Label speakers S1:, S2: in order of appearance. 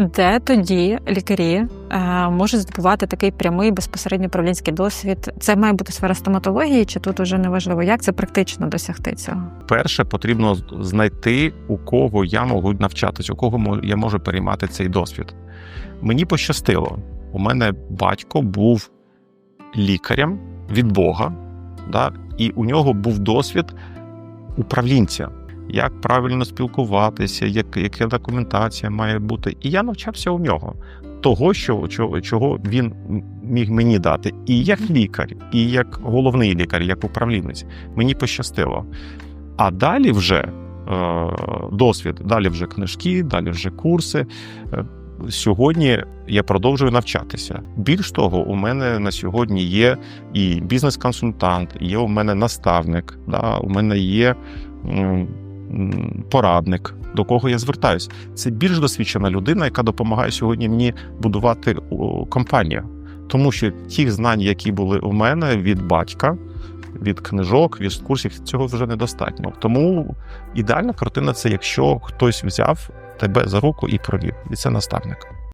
S1: Де тоді лікарі е, можуть здобувати такий прямий безпосередньо управлінський досвід? Це має бути сфера стоматології, чи тут уже неважливо, як це практично досягти цього?
S2: Перше потрібно знайти, у кого я можу навчатись, у кого я можу переймати цей досвід. Мені пощастило. У мене батько був лікарем від Бога, да, і у нього був досвід управлінця, як правильно спілкуватися, як, яка документація має бути. І я навчався у нього того, що, чого, чого він міг мені дати, і як лікар, і як головний лікар, як управлінець. Мені пощастило. А далі вже е, досвід, далі вже книжки, далі вже курси. Е, Сьогодні я продовжую навчатися. Більш того, у мене на сьогодні є і бізнес-консультант, є у мене наставник, да, у мене є порадник, до кого я звертаюся. Це більш досвідчена людина, яка допомагає сьогодні мені будувати компанію. Тому що ті знань, які були у мене від батька, від книжок, від курсів, цього вже недостатньо. Тому ідеальна картина це якщо хтось взяв тебе за руку і провів, і це наставник.